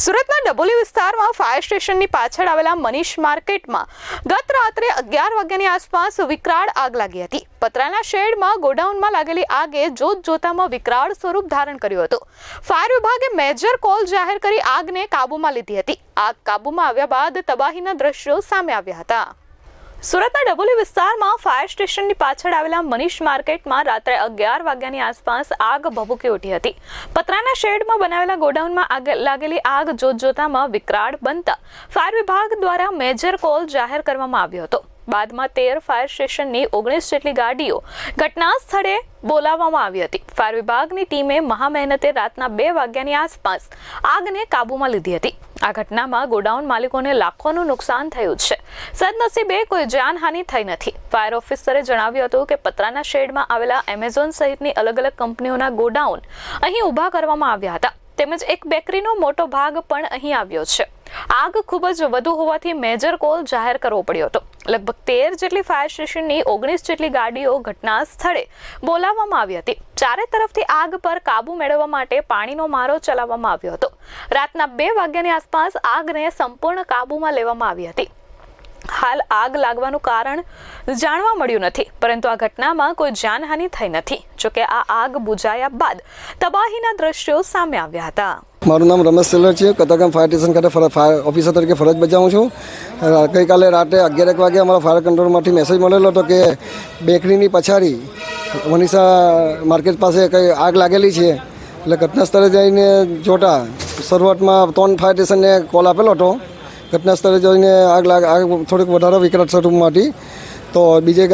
સુરતના ડબોલી વિસ્તારમાં ફાયર સ્ટેશનની પાછળ આવેલા મનીષ માર્કેટમાં ગત રાત્રે અગિયાર વાગ્યાની આસપાસ વિકરાળ આગ લાગી હતી. પતરાના શેડમાં ગોડાઉનમાં લાગેલી આગે જોત જોતામાં વિકરાળ સ્વરૂપ ધારણ કર્યું હતું. ફાયર વિભાગે મેજર કોલ જાહેર કરી આગને કાબૂમાં લીધી હતી. આગ કાબૂમાં આવ્યા બાદ તબાહીના દ્રશ્યો સામે આવ્યા હતા. સુરતના ડબોલી વિસ્તારમાં ફાયર સ્ટેશનની પાછળ આવેલા મનીષ માર્કેટમાં રાત્રે અગિયાર વાગ્યાની આસપાસ આગ ભભૂકી ઉઠી હતી. પતરાના શેડમાં બનાવેલા ગોડાઉનમાં આગ લાગેલી આગ જોતજોતામાં વિકરાળ બનતા ફાયર વિભાગ દ્વારા મેજર કોલ જાહેર કરવામાં આવ્યો હતો. બાદમાં તેર ફાયર સ્ટેશનની ઓગણીસ જેટલી ગાડીઓ ઘટના સ્થળે બોલાવવામાં આવી હતી. ફાયર વિભાગની ટીમે મહામહેનતે રાતના બે વાગ્યાની આસપાસ આગને કાબૂમાં લીધી હતી. આ ઘટનામાં ગોડાઉન માલિકોને લાખોનું નુકસાન થયું છે. સદનસીબે કોઈ જાનહાનિ થઈ નથી. ફાયર ઓફિસરે જણાવ્યું હતું કે પતરાના શેડમાં આવેલા એમેઝોન સહિતની અલગ અલગ કંપનીઓના ગોડાઉન અહીં ઊભા કરવામાં આવ્યા હતા. તેમજ એક બેકરીનો મોટો ભાગ પણ અહીં આવ્યો છે. આગ ખૂબ જ વધુ હોવાથી મેજર કોલ જાહેર કરવો પડ્યો હતો. લગભગ તેર જેટલી ફાયર સ્ટેશનની ઓગણીસ જેટલી ગાડીઓ ઘટના સ્થળે બોલાવવામાં આવી હતી. ચારે તરફથી આગ પર કાબુ મેળવવા માટે પાણીનો મારો ચલાવવામાં આવ્યો હતો. રાતના બે વાગ્યાની આસપાસ આગને સંપૂર્ણ કાબૂમાં લેવામાં આવી હતી. હાલ આગ લાગવાનું કારણ જાણવા મળ્યું નથી, પરંતુ આ ઘટનામાં કોઈ જાનહાનિ થઈ નથી, જોકે આ આગ બુજાયા બાદ તબાહીના દ્રશ્યો સામે આવ્યા હતા. મારું નામ રમેશ સેલર છે કતારગામ ફાયર સ્ટેશન ખાતે ફાયર ઓફિસર તરીકે ફરજ બજાવું છું. ગઈકાલે રાતે અગિયાર એક વાગે અમારા ફાયર કંટ્રોલમાંથી મેસેજ મળેલો હતો કે બેકરીની પછાડી મનીષા માર્કેટ પાસે કંઈ આગ લાગેલી છે. એટલે ઘટના સ્થળે જઈને જોતા શરૂઆતમાં ત્રણ ફાયર સ્ટેશનને કોલ આપેલો હતો. ઘટના સ્થળે જઈને આગ લાગ, આગ થોડીક વધારે વિકરાટ સ્વરૂપમાં હતી તો બીજે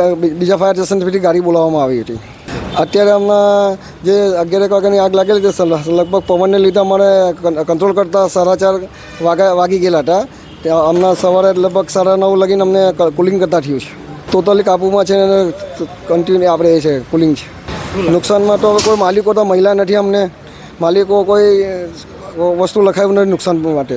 બીજા ફાયર સ્ટેશનથી ગાડી બોલાવવામાં આવી હતી. અત્યારે હમણાં જે અગિયાર વાગ્યાની આગ લાગેલી હતી લગભગ પવનને લીધે અમારે કંટ્રોલ કરતાં સાડા ચાર વાગ્યા વાગી ગયેલા હતા. ત્યાં હમણાં સવારે લગભગ સાડા નવ લગીને અમને કુલિંગ કરતાં થયું છે. ટોટલી કાબૂમાં છે અને કન્ટિન્યુ આપણે એ છે કુલિંગ છે. નુકસાનમાં તો હવે કોઈ માલિકો તો મહિલા નથી અમને. માલિકો કોઈ વસ્તુ લખાયું નથી નુકસાન માટે.